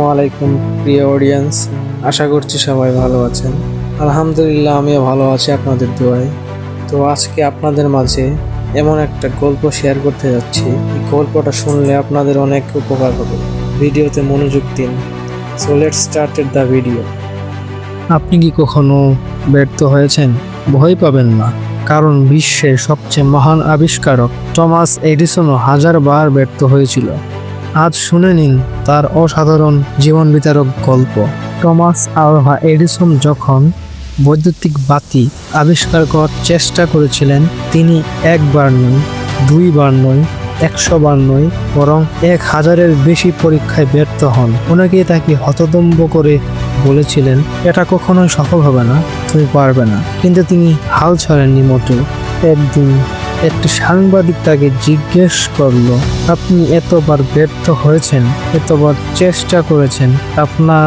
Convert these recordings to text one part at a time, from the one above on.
আলাইকুম প্রিয় অডিয়েন্স আশা করছি সবাই ভালো আছেন। আলহামদুলিল্লাহ, আমিও ভালো আছি আপনাদের দোয়ায়। তো আজকে আপনাদের মাঝে এমন একটা গল্প শেয়ার করতে যাচ্ছি। এই গল্পটা শুনলে আপনাদের অনেক উপকার হবে। ভিডিওতে মনোযোগ দিন। So let started the video আপনি কি কখনো ব্যর্থ হয়েছেন? ভয় পাবেন না। কারণ বিশ্বের সবচেয়ে মহান আবিষ্কারক টমাস এডিসনও হাজারবার ব্যর্থ হয়েছিল। আজ শুনে নিন তার অসাধারণ জীবন বিতারক গল্প। টমাস আলভা এডিসন যখন বৈদ্যুতিক বাতি আবিষ্কার করার চেষ্টা করেছিলেন, তিনি একবার নয়, দুইবার নয় একশো বার নয়, বরং এক হাজারের বেশি পরীক্ষায় ব্যর্থ হন। অনেকেই তাকে হতদম্ব করে বলেছিলেন, এটা কখনোই সফল হবে না, তুমি পারবে না। কিন্তু তিনি হাল ছাড়েননি মোটেও। একদিন একটি সাংবাদিক তাকে জিজ্ঞেস করল, আপনি এতবার ব্যর্থ হয়েছেন, এতবার চেষ্টা করেছেন, আপনার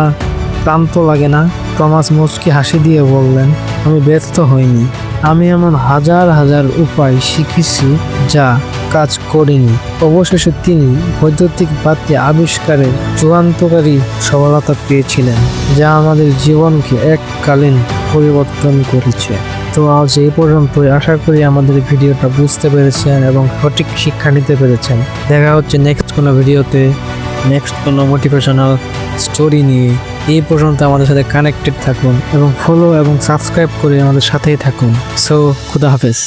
ক্লান্ত লাগে না? টমাস মুচকি হাসি দিয়ে বললেন, আমি ব্যর্থ হইনি। আমি এমন হাজার হাজার উপায় শিখেছি যা কাজ করিনি। অবশেষে তিনি বৈদ্যুতিক বাতি আবিষ্কারের চূড়ান্তকারী সফলতা পেয়েছিলেন, যা আমাদের জীবনকে এককালীন পরিবর্তন করেছে। তো আজ এই পর্যন্তই। আশা করি আমাদের ভিডিওটা বুঝতে পেরেছেন এবং সঠিক শিক্ষা নিতে পেরেছেন। দেখা হচ্ছে নেক্সট কোনো ভিডিওতে। নেক্সট কোনো মোটিভেশনাল স্টোরি নিয়ে। এই পর্যন্ত আমাদের সাথে কানেক্টেড থাকুন এবং ফলো এবং সাবস্ক্রাইব করে আমাদের সাথেই থাকুন। সো খুদা হাফেজ।